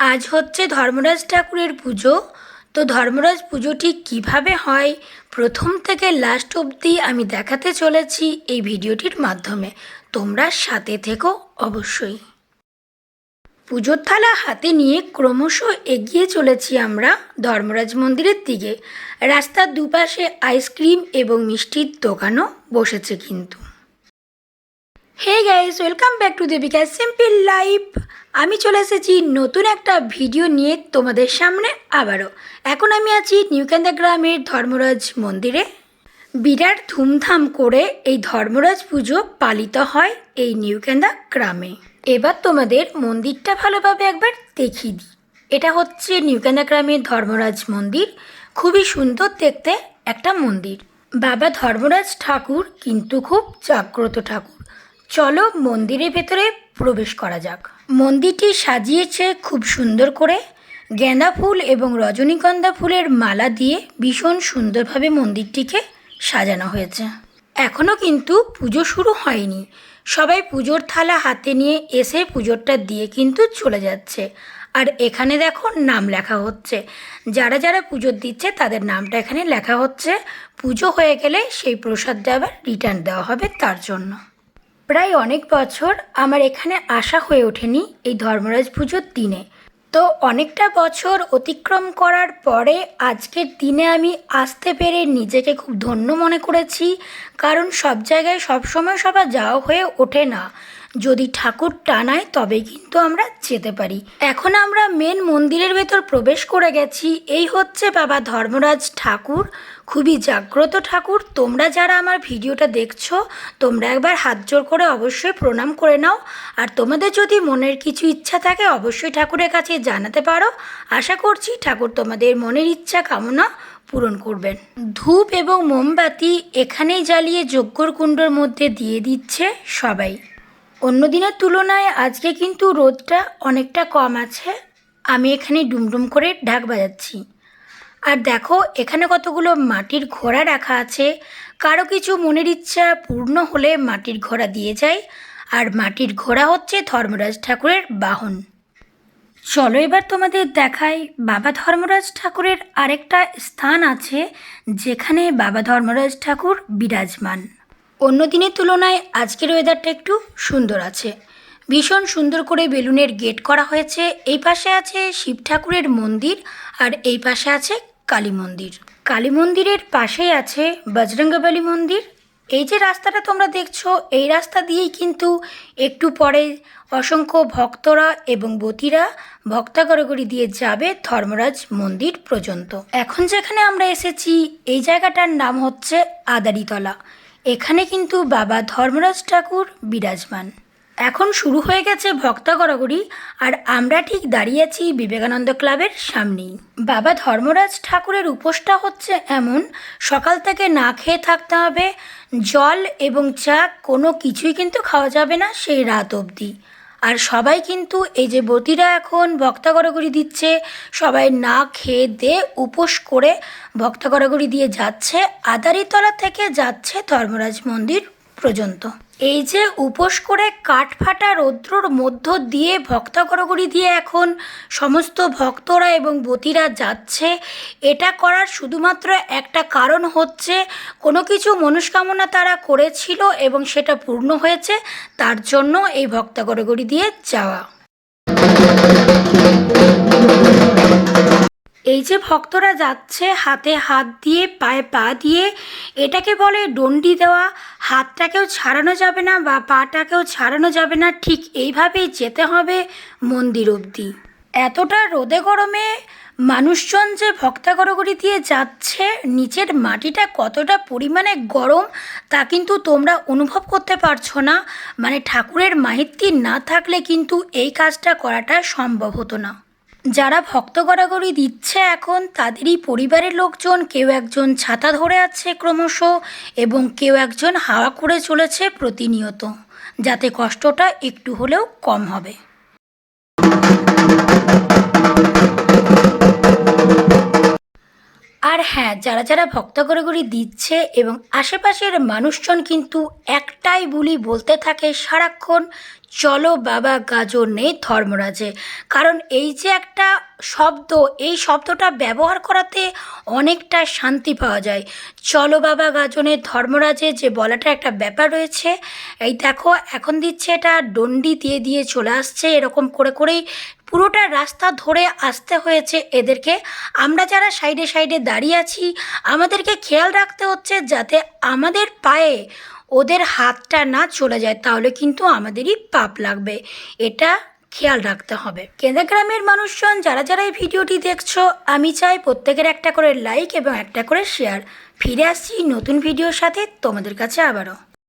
আজ হচ্ছে ধর্মরাজ ঠাকুরের পুজো। তো ধর্মরাজ পুজো ঠিক কীভাবে হয়? প্রথম থেকে লাস্ট অবধি আমি দেখাতে চলেছি এই ভিডিওটির মাধ্যমে। তোমরা সাথে থেকো অবশ্যই। পুজোর থালা হাতে নিয়ে ক্রমশ এগিয়ে চলেছি আমরা ধর্মরাজ মন্দিরের দিকে। রাস্তার দুপাশে আইসক্রিম এবং মিষ্টির দোকানও বসেছে কিন্তু। Hey guys welcome back to Debika simple life আমি চলে এসেছি নতুন একটা ভিডিও নিয়ে তোমাদের সামনে আবারও। এখন আমি আছি নিউকান্দা গ্রামের ধর্মরাজ মন্দিরে। বিরাট ধুমধাম করে এই ধর্মরাজ পুজো পালিত হয় এই নিউকান্দা গ্রামে। এবার তোমাদের মন্দিরটা ভালোভাবে একবার দেখিয়ে দিই। এটা হচ্ছে নিউকান্দা গ্রামের ধর্মরাজ মন্দির। খুবই সুন্দর দেখতে একটা মন্দির। বাবা ধর্মরাজ ঠাকুর কিন্তু খুব জাগ্রত ঠাকুর। চলো মন্দিরের ভেতরে প্রবেশ করা যাক। মন্দিরটি সাজিয়েছে খুব সুন্দর করে। গেঁদা ফুল এবং রজনীগন্ধা ফুলের মালা দিয়ে ভীষণ সুন্দরভাবে মন্দিরটিকে সাজানো হয়েছে। এখনও কিন্তু পুজো শুরু হয়নি। সবাই পুজোর থালা হাতে নিয়ে এসে পুজোরটা দিয়ে কিন্তু চলে যাচ্ছে। আর এখানে দেখো নাম লেখা হচ্ছে। যারা যারা পুজো দিচ্ছে তাদের নামটা এখানে লেখা হচ্ছে। পুজো হয়ে গেলে সেই প্রসাদটা আবার রিটার্ন দেওয়া হবে তার জন্য। প্রায় অনেক বছর আমার এখানে আসা হয়ে ওঠেনি এই ধর্মরাজ পুজোর দিনে। তো অনেকটা বছর অতিক্রম করার পরে আজকের দিনে আমি আসতে পেরে নিজেকে খুব ধন্য মনে করেছি, কারণ সব জায়গায় সবসময় সবার যাওয়া হয়ে ওঠে না। যদি ঠাকুর টানায় তবে কিন্তু আমরা যেতে পারি। এখন আমরা মেন মন্দিরের ভেতর প্রবেশ করে গেছি। এই হচ্ছে বাবা ধর্মরাজ ঠাকুর। খুবই জাগ্রত ঠাকুর। তোমরা যারা আমার ভিডিওটা দেখছ, তোমরা একবার হাত জোর করে অবশ্যই প্রণাম করে নাও। আর তোমাদের যদি মনের কিছু ইচ্ছা থাকে, অবশ্যই ঠাকুরের কাছে জানাতে পারো। আশা করছি ঠাকুর তোমাদের মনের ইচ্ছা কামনা পূরণ করবেন। ধূপ এবং মোমবাতি এখানেই জ্বালিয়ে যজ্ঞর কুণ্ডর মধ্যে দিয়ে দিচ্ছে সবাই। অন্য দিনের তুলনায় আজকে কিন্তু রোদটা অনেকটা কম আছে। আমি এখানে ডুমডুম করে ঢাক বাজাচ্ছি। আর দেখো, এখানে কতগুলো মাটির ঘোড়া রাখা আছে। কারও কিছু মনের ইচ্ছা পূর্ণ হলে মাটির ঘোড়া দিয়ে যায় আর মাটির ঘোড়া হচ্ছে ধর্মরাজ ঠাকুরের বাহন। চলো এবার তোমাদের দেখাই, বাবা ধর্মরাজ ঠাকুরের আরেকটা স্থান আছে, যেখানে বাবা ধর্মরাজ ঠাকুর বিরাজমান। অন্য দিনের তুলনায় আজকের ওয়েদারটা একটু সুন্দর আছে। ভীষণ সুন্দর করে বেলুনের গেট করা হয়েছে। এই পাশে আছে শিব ঠাকুরের মন্দির আর এই পাশে আছে কালী মন্দির। কালী মন্দিরের পাশেই আছে বজরঙ্গবলী মন্দির। এই যে রাস্তাটা তোমরা দেখছ, এই রাস্তা দিয়েই কিন্তু একটু পরে অসংখ্য ভক্তরা এবং বতীরা ভক্তাগরগরি দিয়ে যাবে ধর্মরাজ মন্দির পর্যন্ত। এখন যেখানে আমরা এসেছি, এই জায়গাটার নাম হচ্ছে আদারিতলা। এখানে কিন্তু বাবা ধর্মরাজ ঠাকুর বিরাজমান। এখন শুরু হয়ে গেছে ভক্তা গড়াগড়ি, আর আমরা ঠিক দাঁড়িয়ে আছি বিবেকানন্দ ক্লাবের সামনেই। বাবা ধর্মরাজ ঠাকুরের উপোসটা হচ্ছে এমন, সকাল থেকে না খেয়ে থাকতে হবে, জল এবং চা কোনো কিছুই কিন্তু খাওয়া যাবে না সেই রাত অবধি। আর সবাই কিন্তু এই যে বতিরা এখন ভক্তা গড়াগড়ি দিচ্ছে, সবাই না খেয়ে দিয়ে উপোস করে ভক্তা গড়াগড়ি দিয়ে যাচ্ছে। আদারিতলা থেকে যাচ্ছে ধর্মরাজ মন্দির। পর্যন্ত। এই যে উপোস করে কাঠ ফাটা রৌদ্রর মধ্য দিয়ে ভক্তা গড়গড়ি দিয়ে এখন সমস্ত ভক্তরা এবং বতিরা যাচ্ছে, এটা করার শুধুমাত্র একটা কারণ হচ্ছে কোনো কিছু মনস্কামনা তারা করেছিল এবং সেটা পূর্ণ হয়েছে, তার জন্য এই ভক্তা গড়গড়ি দিয়ে যাওয়া। এই যে ভক্তরা যাচ্ছে, হাতে হাত দিয়ে, পায়ে পা দিয়ে, এটাকে বলে ডন্ডি দেওয়া। হাতটাকেও ছাড়ানো যাবে না বা পাটাকেও ছাড়ানো যাবে না। ঠিক এইভাবেই যেতে হবে মন্দির অবধি। এতটা রোদে গরমে মানুষজন যে ভক্তা গড়গড়ি দিয়ে যাচ্ছে, নিচের মাটিটা কতটা পরিমাণে গরম, তা কিন্তু তোমরা অনুভব করতে পারছ না। মানে ঠাকুরের মাহিত্য না থাকলে কিন্তু এই কাজটা করাটা সম্ভব হতো না। যারা ভক্ত গড়াগড়ি দিচ্ছে এখন, তাদেরই পরিবারের লোকজন, কেউ একজন ছাতা ধরে আছে ক্রমশ এবং কেউ একজন হাওয়া করে চলেছে প্রতিনিয়ত, যাতে কষ্টটা একটু হলেও কম হবে। আর হ্যাঁ যারা যারা ভক্ত গড়গড়ি দিচ্ছে এবং আশেপাশের মানুষজন কিন্তু একটাই বুলি বলতে থাকে সারাক্ষণ চলো বাবা গাজর নেই ধর্মরাজে। কারণ এই যে একটা শব্দ, এই শব্দটা ব্যবহার করাতে অনেকটা শান্তি পাওয়া যায়। চলো বাবা গাজনের ধর্মরাজে যে বলাটা একটা ব্যাপার রয়েছে। এই দেখো, এখন দিচ্ছে এটা, ডন্ডি দিয়ে দিয়ে চলে আসছে, এরকম করে করেই পুরোটা রাস্তা ধরে আসতে হয়েছে এদেরকে। আমরা যারা সাইডে সাইডে দাঁড়িয়ে আছি, আমাদেরকে খেয়াল রাখতে হচ্ছে যাতে আমাদের পায়ে ওদের হাতটা না চলে যায়, তাহলে কিন্তু আমাদেরই পাপ লাগবে। এটা খেয়াল রাখতে হবে। কেন্দ্র গ্রামের মানুষজন, যারা যারা এই ভিডিওটি দেখছ, আমি চাই প্রত্যেকের একটা করে লাইক এবং একটা করে শেয়ার ফিরে আসছি নতুন ভিডিওর সাথে, তোমাদের কাছে আবারও।